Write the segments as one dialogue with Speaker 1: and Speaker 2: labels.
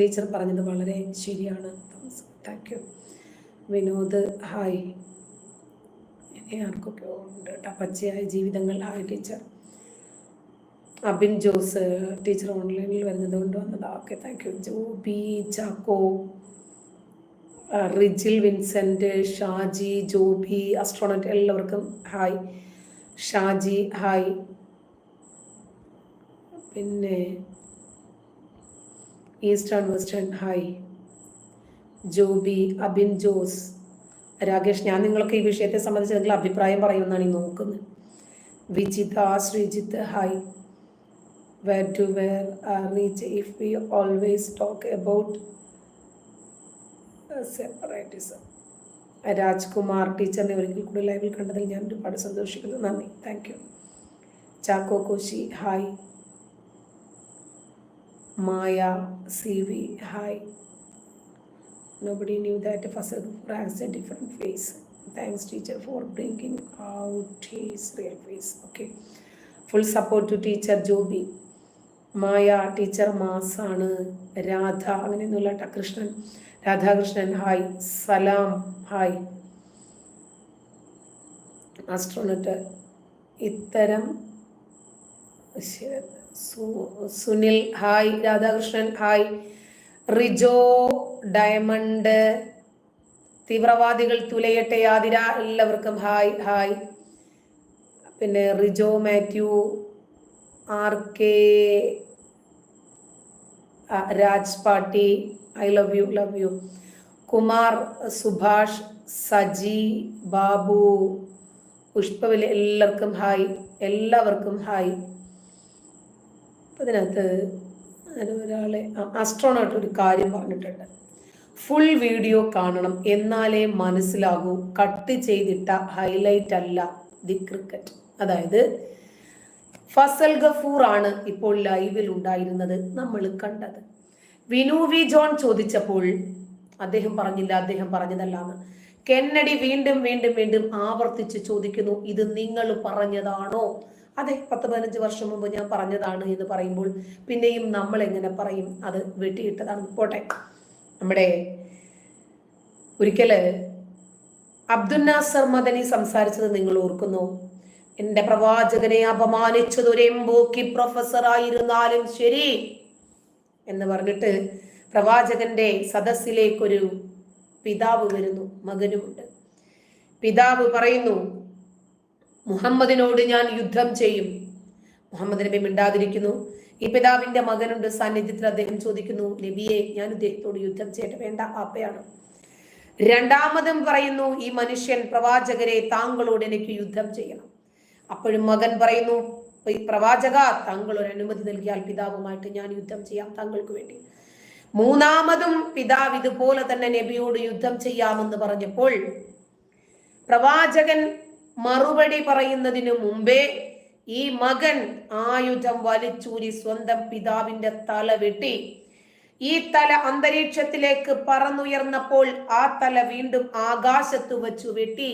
Speaker 1: Teacher പറഞ്ഞത് വളരെ ശരിയാണ്. Thank you. വിനോദ് ഹായ്. ഇനി ആർക്കൊക്കെ ഉണ്ട് കേട്ടോ പച്ചയായ ജീവിതങ്ങൾ. Hi teacher. Abin Jose teacher ഓൺലൈനിൽ വരുന്നത് കൊണ്ട് വന്നതാ. Okay thank you. Joby Chacko ആ, റിജിൽ വിൻസെന്റ് ഷാജി ജോബി അസ്ട്രോണറ്റ് എല്ലാവർക്കും ഹായ്. ഷാജി ഹായ്. പിന്നെ eastern western hi. Joby Abin Jose. Rakesh ഞാൻ നിങ്ങൾക്ക് ഈ വിഷയത്തെ സംബന്ധിച്ച് നിങ്ങൾ അഭിപ്രായം പറയുമെന്നാണ് ഈ നോക്കുന്നത്. Vijitha Sreejith hi. Where to where reach if we always talk about separatism Rajkumar ടീച്ചറിനെ ഒരിക്കൽ കൂടി ലൈവിൽ കണ്ടതിൽ ഞാൻ ഒരുപാട് സന്തോഷിക്കുന്നു. നന്ദി. Thank you Chacko Koshy hi. Maya C V hi Nobody knew that Gupta has a different face. Thanks, teacher, for bringing out his real face. Okay. Full support to teacher Joby. Maya teacher മാസാണ് രാധ അങ്ങനെയൊന്നുമില്ല ട്ടാ. Krishnan Radhakrishnan hi Salam hi astronaut ഇത്തരം ശ- സു- Sunil hi Radhakrishnan hi. Rijo diamond തീവ്രവാദികൾ തുലയട്ടെ ആതിര എല്ലാവർക്കും hi hi. പിന്നെ റിജോ മാത്യു ആർ കെ രാജ് പാട്ടി I love you love you. Kumar Subhash Saji Babu പുഷ്പവിലെ എല്ലാവർക്കും ഹായ് എല്ലാവർക്കും ഹായ്. അപ്പൊ ഇതിനകത്ത് ഒരാളെ അസ്ട്രോണോട്ട് ഒരു കാര്യം പറഞ്ഞിട്ടുണ്ട്. ഫുൾ വീഡിയോ കാണണം എന്നാലേ മനസ്സിലാകൂ. കട്ട് ചെയ്തിട്ട ഹൈലൈറ്റ് അല്ല ദി ക്രിക്കറ്റ് അതായത് ഫസൽ ഗഫൂർ ആണ് ഇപ്പോൾ ലൈവിൽ ഉണ്ടായിരുന്നത് നമ്മൾ കണ്ടത്. വിനു വി ജോൺ ചോദിച്ചപ്പോൾ അദ്ദേഹം പറഞ്ഞില്ല അദ്ദേഹം പറഞ്ഞതല്ലാന്ന്. കെന്നഡി വീണ്ടും വീണ്ടും വീണ്ടും ആവർത്തിച്ച് ചോദിക്കുന്നു ഇത് നിങ്ങൾ പറഞ്ഞതാണോ? അതെ പത്ത് പതിനഞ്ച് വർഷം മുമ്പ് ഞാൻ പറഞ്ഞതാണ് എന്ന് പറയുമ്പോൾ പിന്നെയും നമ്മൾ എങ്ങനെ പറയും? അത് വെട്ടിയിട്ടതാണ്. പോട്ടെ. നമ്മുടെ ഒരിക്കൽ അബ്ദുൽ നാസർ മദനി സംസാരിച്ചത് നിങ്ങൾ ഓർക്കുന്നു. എന്റെ പ്രവാചകനെ അപമാനിച്ചത് ഒരു എംബോക്കി പ്രൊഫസർ ആയിരുന്നാലും ശരി എന്ന് പറഞ്ഞിട്ട് പ്രവാചകന്റെ സദസ്സിലേക്കൊരു പിതാവ് വരുന്നു മകനുമുണ്ട്. പിതാവ് പറയുന്നു മുഹമ്മദിനോട് ഞാൻ യുദ്ധം ചെയ്യും. മുഹമ്മദ് നബി മിണ്ടാതിരിക്കുന്നു. ഈ പിതാവിന്റെ മകനുണ്ട് സാന്നിധ്യത്തിൽ അദ്ദേഹം ചോദിക്കുന്നു നബിയെ ഞാൻ ഇദ്ദേഹത്തോട് യുദ്ധം ചെയ്യട്ടെ വേണ്ട ആപ്പയാണ് രണ്ടാമതും പറയുന്നു ഈ മനുഷ്യൻ പ്രവാചകരെ താങ്കളോട് എനിക്ക് യുദ്ധം ചെയ്യണം. അപ്പോഴും മകൻ പറയുന്നു "ഈ പ്രവാചക താങ്കൾ ഒരു അനുമതി നൽകിയാൽ പിതാവുമായിട്ട് ഞാൻ യുദ്ധം ചെയ്യാം താങ്കൾക്ക് വേണ്ടി. മൂന്നാമതും പിതാവ് ഇതുപോലെ തന്നെ നബിയോട് യുദ്ധം ചെയ്യാമെന്ന് പറഞ്ഞപ്പോൾ പ്രവാചകൻ മറുപടി പറയുന്നതിനു മുമ്പേ ഈ മകൻ ആയുധം വലിച്ചൂരി സ്വന്തം പിതാവിന്റെ തല വെട്ടി. ഈ തല അന്തരീക്ഷത്തിലേക്ക് പറന്നുയർന്നപ്പോൾ ആ തല വീണ്ടും ആകാശത്ത് വെച്ചു വെട്ടി.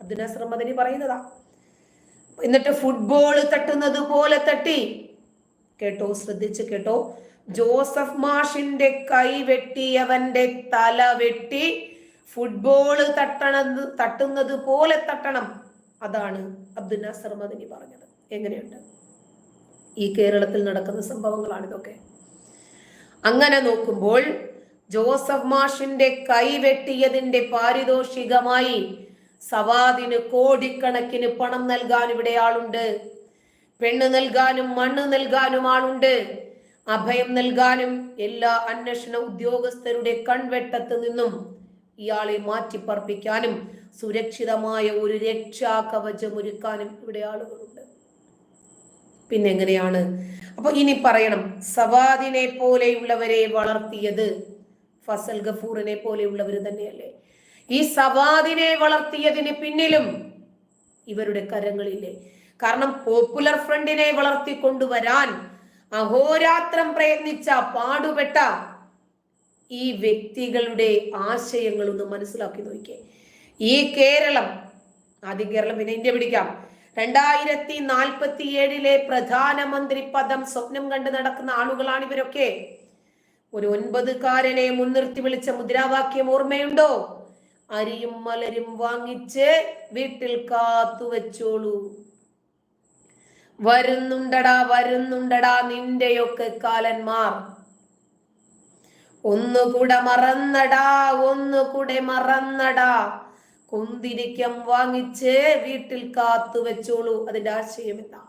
Speaker 1: അതിനെ ശ്രമതിനി പറയുന്നതാ. എന്നിട്ട് ഫുട്ബോൾ തട്ടുന്നത് പോലെ തട്ടി. കേട്ടോ ശ്രദ്ധിച്ച് കേട്ടോ. ജോസഫ് മാഷിന്റെ കൈ വെട്ടിയവന്റെ തല വെട്ടി. ഫുട്ബോൾ തട്ടണത് തട്ടുന്നത് പോലെ തട്ടണം. അതാണ് അബ്ദുൽ നാസർ മദനി പറഞ്ഞത്. എങ്ങനെയുണ്ട്? ഈ കേരളത്തിൽ നടക്കുന്ന സംഭവങ്ങളാണ് ഇതൊക്കെ. അങ്ങനെ നോക്കുമ്പോൾ ജോസഫ് മാഷിന്റെ കൈവെട്ടിയതിന്റെ പാരിതോഷികമായി സവാദിന് കോടിക്കണക്കിന് പണം നൽകാൻ ഇവിടെ ആളുണ്ട്. പെണ്ണ് നൽകാനും മണ്ണ് നൽകാനും ആളുണ്ട്. അഭയം നൽകാനും എല്ലാ അന്വേഷണ ഉദ്യോഗസ്ഥരുടെ കൺവെട്ടത്ത് നിന്നും ഇയാളെ മാറ്റിപ്പറപ്പിക്കാനും സുരക്ഷിതമായ ഒരു രക്ഷാ കവചം ഒരുക്കാനും ഇവിടെ ആളുകളുണ്ട്. പിന്നെ എങ്ങനെയാണ്? അപ്പൊ ഇനി പറയണം സവാദിനെ പോലെയുള്ളവരെ വളർത്തിയത് ഫസൽ ഗഫൂറിനെ പോലെയുള്ളവർ തന്നെയല്ലേ? ഈ സവാദിനെ വളർത്തിയതിന് പിന്നിലും ഇവരുടെ കരങ്ങളില്ലേ? കാരണം പോപ്പുലർ ഫ്രണ്ടിനെ വളർത്തിക്കൊണ്ടുവരാൻ അഹോരാത്രം പ്രയത്നിച്ച പാടുപെട്ട ഈ വ്യക്തികളുടെ ആശയങ്ങൾ ഒന്ന് മനസ്സിലാക്കി നോക്കിയേ ഈ കേരളം ആദ്യം കേരളം പിന്നെ ഇന്ത്യ പിടിക്കാം. രണ്ടായിരത്തി നാൽപ്പത്തി ഏഴിലെ പ്രധാനമന്ത്രി പദം സ്വപ്നം കണ്ട് നടക്കുന്ന ആളുകളാണ് ഇവരൊക്കെ. ഒരു ഒൻപതുകാരനെ മുൻനിർത്തി വിളിച്ച മുദ്രാവാക്യം ഓർമ്മയുണ്ടോ? അരിയും മലരും വാങ്ങിച്ച് വീട്ടിൽ കാത്തു വെച്ചോളൂ. വരുന്നുണ്ടടാ വരുന്നുണ്ടടാ നിന്റെയൊക്കെ കാലന്മാർ. ഒന്നുകൂടെ മറന്നടാ ഒന്നുകൂടെ മറന്നടാ. കുന്തിരിക്കം വാങ്ങിച്ച് വീട്ടിൽ കാത്തു വെച്ചോളൂ അതിന്റെ ആശയം എന്താ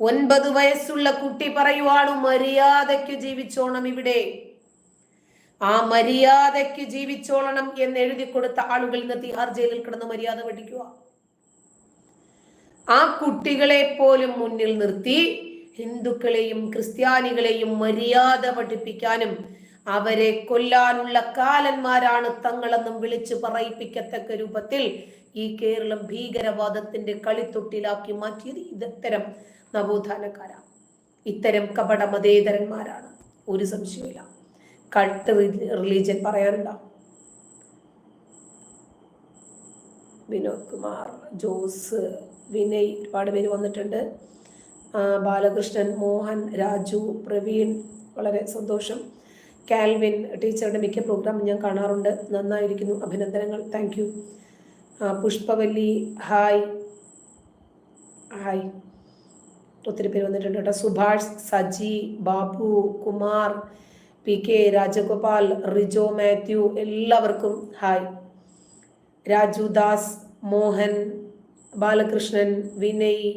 Speaker 1: ഒൻപത് വയസ്സുള്ള കുട്ടി പറയുവാണ് മര്യാദയ്ക്ക് ജീവിച്ചോണം ഇവിടെ. ആ മര്യാദയ്ക്ക് ജീവിച്ചോളണം എന്ന് എഴുതി കൊടുത്ത ആളുകൾ ഇന്ന് തിഹാർ ജയിലിൽ കിടന്ന് മര്യാദ പഠിക്കുക. ആ കുട്ടികളെ പോലും മുന്നിൽ നിർത്തി ഹിന്ദുക്കളെയും ക്രിസ്ത്യാനികളെയും മര്യാദ പഠിപ്പിക്കാനും അവരെ കൊല്ലാനുള്ള കാലന്മാരാണ് തങ്ങളെന്നും വിളിച്ചു പറയിപ്പിക്കത്തക്ക രൂപത്തിൽ ഈ കേരളം ഭീകരവാദത്തിന്റെ കളിത്തൊട്ടിലാക്കി മാറ്റിയത് ഇത്തരം നവോത്ഥാനക്കാരാണ്. ഇത്തരം കപട മതേതരന്മാരാണ്. ഒരു സംശയമില്ല കൾട്ട് റിലീജിയൻ പറയാറുണ്ടോ? വിനോദ് കുമാർ ജോസ് വിനയ് ഒരുപാട് പേര് വന്നിട്ടുണ്ട്. ബാലകൃഷ്ണൻ മോഹൻ രാജു പ്രവീൺ വളരെ സന്തോഷം. കാൽവിൻ ടീച്ചറുടെ മിക്ക പ്രോഗ്രാം ഞാൻ കാണാറുണ്ട്. നന്നായിരിക്കുന്നു. അഭിനന്ദനങ്ങൾ. Thank you Pushpavalli hi. Hi. ഒത്തിരി പേര് വന്നിട്ടുണ്ട് കേട്ടോ. സുഭാഷ് സജി ബാബു കുമാർ പി കെ രാജഗോപാൽ റിജോ മാത്യു എല്ലാവർക്കും ഹായ്. രാജു ദാസ് മോഹൻ ബാലകൃഷ്ണൻ വിനയ്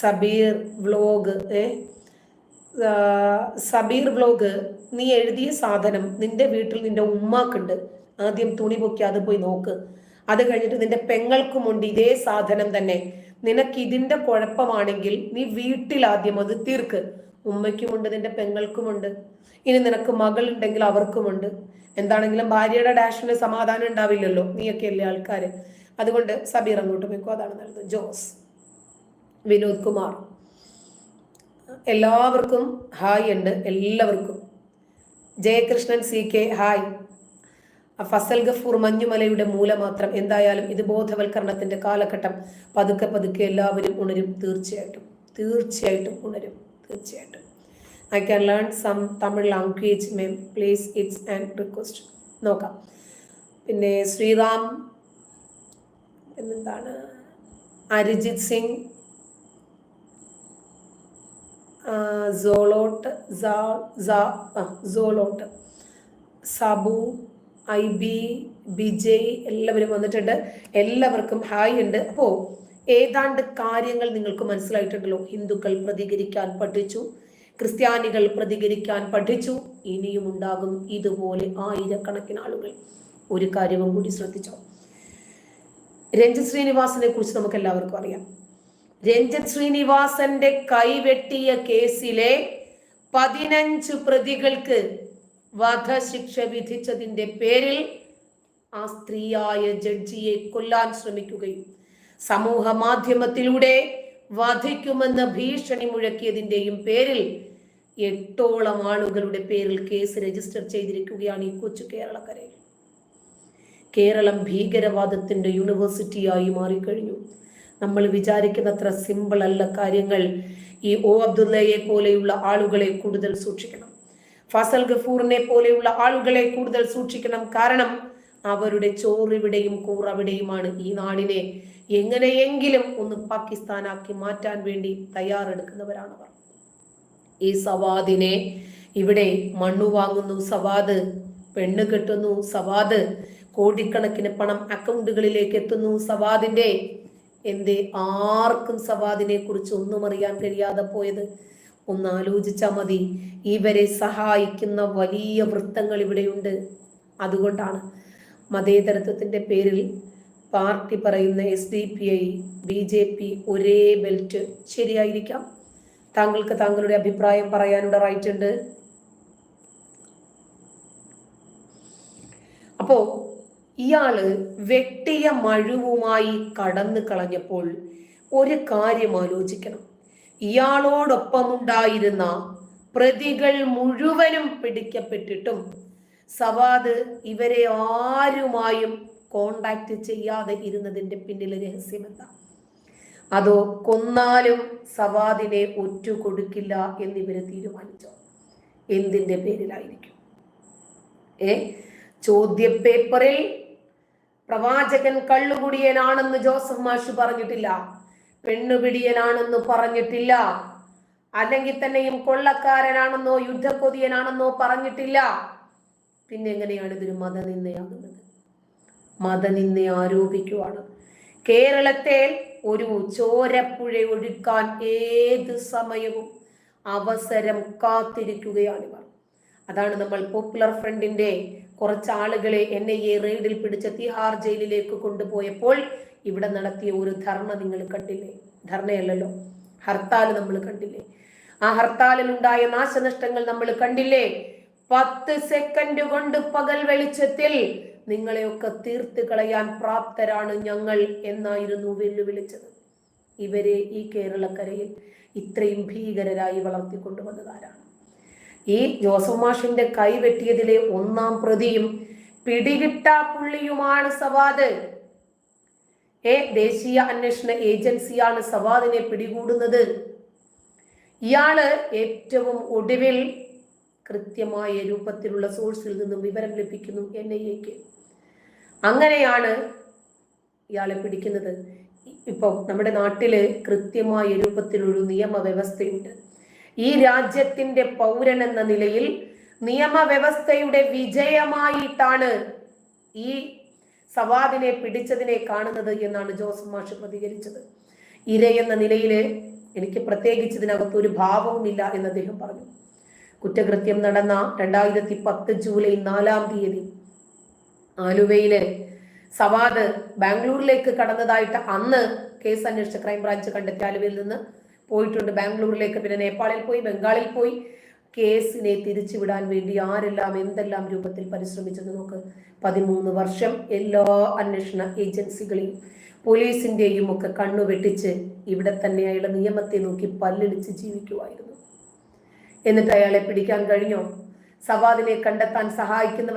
Speaker 1: സബീർ വ്ലോഗ് ഏ? സബീർ വ്ലോഗ് നീ എഴുതിയ സാധനം നിന്റെ വീട്ടിൽ നിന്റെ ഉമ്മാക്കുണ്ട്. ആദ്യം തുണി പൊക്കി അത് പോയി നോക്ക്. അത് കഴിഞ്ഞിട്ട് നിന്റെ പെങ്ങൾക്കുമുണ്ട് ഇതേ സാധനം തന്നെ. നിനക്ക് ഇതിന്റെ കുഴപ്പമാണെങ്കിൽ നീ വീട്ടിൽ ആദ്യം അത് തീർക്ക്. ഉമ്മയ്ക്കുമുണ്ട് നിന്റെ പെങ്ങൾക്കുമുണ്ട് ഇനി നിനക്ക് മകളുണ്ടെങ്കിൽ അവർക്കുമുണ്ട് എന്താണെങ്കിലും ഭാര്യയുടെ ഡാഷിന് സമാധാനം ഉണ്ടാവില്ലല്ലോ. നീയൊക്കെ അല്ലേ ആൾക്കാര്? അതുകൊണ്ട് സബീർ അങ്ങോട്ട് പോയിക്കോ. അതാണ് നല്ലത്. ജോസ്. വിനോദ് കുമാർ. എല്ലാവർക്കും ഹായ് ഉണ്ട് എല്ലാവർക്കും. Jayakrishnan C K hi. Fazal Gafoor മഞ്ഞുമലയുടെ മൂലമാത്രം എന്തായാലും ഇത് ബോധവൽക്കരണത്തിന്റെ കാലഘട്ടം പതുക്കെ പതുക്കെ എല്ലാവരും ഉണരും. തീർച്ചയായിട്ടും തീർച്ചയായിട്ടും ഉണരും. തീർച്ചയായിട്ടും. I can learn some Tamil language ma'am please it's and request നോക്കാം. പിന്നെ ശ്രീറാം പിന്നെന്താണ്? അരിജിത് സിംഗ് സോളോട്ട് സോളോട്ട്. സബു ഐ ബി ബിജയ് എല്ലാവരും വന്നിട്ടുണ്ട്. എല്ലാവർക്കും ഹായ് ഉണ്ട്. അപ്പോൾ ഏതാണ്ട് കാര്യങ്ങൾ നിങ്ങൾക്ക് മനസ്സിലായിട്ടുണ്ടല്ലോ. ഹിന്ദുക്കൾ പ്രതികരിക്കാൻ പഠിച്ചു ക്രിസ്ത്യാനികൾ പ്രതികരിക്കാൻ പഠിച്ചു ഇനിയും ഉണ്ടാകും ഇതുപോലെ ആയിരക്കണക്കിന് ആളുകൾ. ഒരു കാര്യവും കൂടി ശ്രദ്ധിച്ചോ? രഞ്ജിത് ശ്രീനിവാസിനെ കുറിച്ച് നമുക്ക് എല്ലാവർക്കും അറിയാം. രഞ്ജിത് ശ്രീനിവാസന്റെ കൈവെട്ടിയ കേസിലെ പതിനഞ്ച് പ്രതികൾക്ക് വധശിക്ഷ വിധിച്ചതിന്റെ പേരിൽ ആ സ്ത്രീയായ ജഡ്ജിയെ കൊല്ലാൻ ശ്രമിക്കുകയും സമൂഹ മാധ്യമത്തിലൂടെ വധിക്കുമെന്ന് ഭീഷണി മുഴക്കിയതിന്റെയും പേരിൽ എട്ടോളം ആളുകളുടെ പേരിൽ കേസ് രജിസ്റ്റർ ചെയ്തിരിക്കുകയാണ് ഈ കൊച്ചു കേരളക്കരയിൽ. കേരളം ഭീകരവാദത്തിന്റെ യൂണിവേഴ്സിറ്റിയായി മാറിക്കഴിഞ്ഞു. നമ്മൾ വിചാരിക്കുന്നത്ര സിമ്പിൾ അല്ല കാര്യങ്ങൾ. ഈ ഓ അബ്ദുല്ലയെ പോലെയുള്ള ആളുകളെ കൂടുതൽ സൂക്ഷിക്കണം. ഫസൽ ഗഫൂറിനെ പോലെയുള്ള ആളുകളെ കൂടുതൽ സൂക്ഷിക്കണം. കാരണം അവരുടെ ചോറിവിടെയും കൂറവിടെയുമാണ് ഈ നാടിനെ എങ്ങനെയെങ്കിലും ഒന്ന് പാകിസ്ഥാനാക്കി മാറ്റാൻ വേണ്ടി തയ്യാറെടുക്കുന്നവരാണവർ. ഈ സവാദിനെ ഇവിടെ മണ്ണു വാങ്ങുന്നു സവാദ്. പെണ്ണ് കെട്ടുന്നു സവാദ്. കോടിക്കണക്കിന് പണം അക്കൗണ്ടുകളിലേക്ക് എത്തുന്നു സവാദിന്റെ എന്തേ ആർക്കും സവാദിനെ കുറിച്ച് ഒന്നും അറിയാൻ കഴിയാതെ പോയത്? ഒന്ന് ആലോചിച്ചാൽ മതി. ഇവരെ സഹായിക്കുന്ന വലിയ വൃത്തങ്ങൾ ഇവിടെയുണ്ട്. അതുകൊണ്ടാണ് മതേതരത്വത്തിന്റെ പേരിൽ പാർട്ടി പറയുന്ന S D P I B J P ഒരേ ബെൽറ്റ് ശരിയായിരിക്കാം. താങ്കൾക്ക് താങ്കളുടെ അഭിപ്രായം പറയാനുള്ള റൈറ്റ് ഉണ്ട്. അപ്പോ ഇയാൾ വെട്ടിയ മഴുവുമായി കടന്നു കളഞ്ഞപ്പോൾ ഒരു കാര്യം ആലോചിക്കണം. ഇയാളോടൊപ്പമുണ്ടായിരുന്ന പ്രതികൾ മുഴുവനും പിടിക്കപ്പെട്ടിട്ടും സവാദ് ഇവരെ ആരുമായും കോണ്ടാക്ട് ചെയ്യാതെ ഇരുന്നതിന്റെ പിന്നിലെ രഹസ്യമെന്താ അതോ കൊന്നാലും സവാദിനെ ഒറ്റ കൊടുക്കില്ല എന്നിവരെ തീരുമാനിച്ചോ? എന്തിന്റെ പേരിലായിരിക്കും? ഏ? ചോദ്യപേപ്പറിൽ പ്രവാചകൻ കള്ളുകുടിയനാണെന്ന് ജോസഫ് മാഷ് പറഞ്ഞിട്ടില്ല. പെണ്ണുപിടിയനാണെന്ന് പറഞ്ഞിട്ടില്ല. അല്ലെങ്കിൽ തന്നെയും കൊള്ളക്കാരനാണെന്നോ യുദ്ധക്കൊതിയനാണെന്നോ പറഞ്ഞിട്ടില്ല. പിന്നെ എങ്ങനെയാണ് ഇതൊരു മതനിന്ദയാകുന്നത്? മതനിന്ദ ആരോപിക്കുവാണ്. കേരളത്തെ ഒരു ചോരപ്പുഴ ഒഴുക്കാൻ ഏത് സമയവും അവസരം കാത്തിരിക്കുകയാണിവർ അതാണ് നമ്മൾ പോപ്പുലർ ഫ്രണ്ടിന്റെ കുറച്ച് ആളുകളെ എൻ ഐ എ റെയ്ഡിൽ പിടിച്ച തിഹാർ ജയിലിലേക്ക് കൊണ്ടുപോയപ്പോൾ ഇവിടെ നടത്തിയ ഒരു ധർണ നിങ്ങൾ കണ്ടില്ലേ? ധർണയല്ലല്ലോ. ഹർത്താൽ നമ്മൾ കണ്ടില്ലേ? ആ ഹർത്താലിൽ ഉണ്ടായ നാശനഷ്ടങ്ങൾ നമ്മൾ കണ്ടില്ലേ? പത്ത് സെക്കൻഡ് കൊണ്ട് പകൽ വെളിച്ചത്തിൽ നിങ്ങളെയൊക്കെ തീർത്ത് കളയാൻ പ്രാപ്തരാണ് ഞങ്ങൾ എന്നായിരുന്നു വെല്ലുവിളിച്ചത്. ഇവരെ ഈ കേരളക്കരയിൽ ഇത്രയും ഭീകരരായി വളർത്തിക്കൊണ്ടുവന്നതാരാണ്? ഈ ജോസഫ് മാഷിന്റെ കൈ വെട്ടിയതിലെ ഒന്നാം പ്രതിയും പിടികിട്ടാ പുള്ളിയുമാണ് സവാദ്. ഏ ദേശീയ അന്വേഷണ ഏജൻസിയാണ് സവാദിനെ പിടികൂടുന്നത്. ഇയാൾ ഏറ്റവും ഒടുവിൽ കൃത്യമായ രൂപത്തിലുള്ള സോഴ്സിൽ നിന്നും വിവരം ലഭിക്കുന്നു എൻ ഐ എക്ക്. അങ്ങനെയാണ് ഇയാളെ പിടിക്കുന്നത്. ഇപ്പം നമ്മുടെ നാട്ടിൽ കൃത്യമായ രൂപത്തിലൊരു നിയമവ്യവസ്ഥയുണ്ട്. ഈ രാജ്യത്തിന്റെ പൗരൻ എന്ന നിലയിൽ നിയമവ്യവസ്ഥയുടെ വിജയമായിട്ടാണ് ഈ സവാദിനെ പിടിച്ചതിനെ കാണുന്നത് എന്നാണ് ജോസഫ് മാഷ് പ്രതികരിച്ചത്. ഇര എന്ന നിലയിൽ എനിക്ക് പ്രത്യേകിച്ച് ഇതിനകത്ത് ഒരു ഭാവവുമില്ല എന്ന് അദ്ദേഹം പറഞ്ഞു. കുറ്റകൃത്യം നടന്ന രണ്ടായിരത്തി പത്ത് ജൂലൈ നാലാം തീയതി ആലുവയിലെ സവാദ് ബാംഗ്ലൂരിലേക്ക് കടന്നതായിട്ട് അന്ന് കേസ് അന്വേഷിച്ച ക്രൈംബ്രാഞ്ച് കണ്ടെത്തി ആലുവയിൽ നിന്ന് പോയിട്ടുണ്ട്. ബാംഗ്ലൂരിലേക്ക് പിന്നെ നേപ്പാളിൽ പോയി ബംഗാളിൽ പോയി. കേസിനെ തിരിച്ചുവിടാൻ വേണ്ടി ആരെല്ലാം എന്തെല്ലാം രൂപത്തിൽ പരിശ്രമിച്ചെന്ന് നോക്ക്. പതിമൂന്ന് വർഷം എല്ലാ അന്വേഷണ ഏജൻസികളെയും പോലീസിന്റെയും ഒക്കെ കണ്ണു വെട്ടിച്ച് ഇവിടെ തന്നെ അയാളുടെ നിയമത്തെ നോക്കി പല്ലിടിച്ച് ജീവിക്കുമായിരുന്നു എന്നിട്ട് അയാളെ പിടിക്കാൻ കഴിഞ്ഞോ? സവാദിനെ കണ്ടെത്താൻ സഹായിക്കുന്നവർ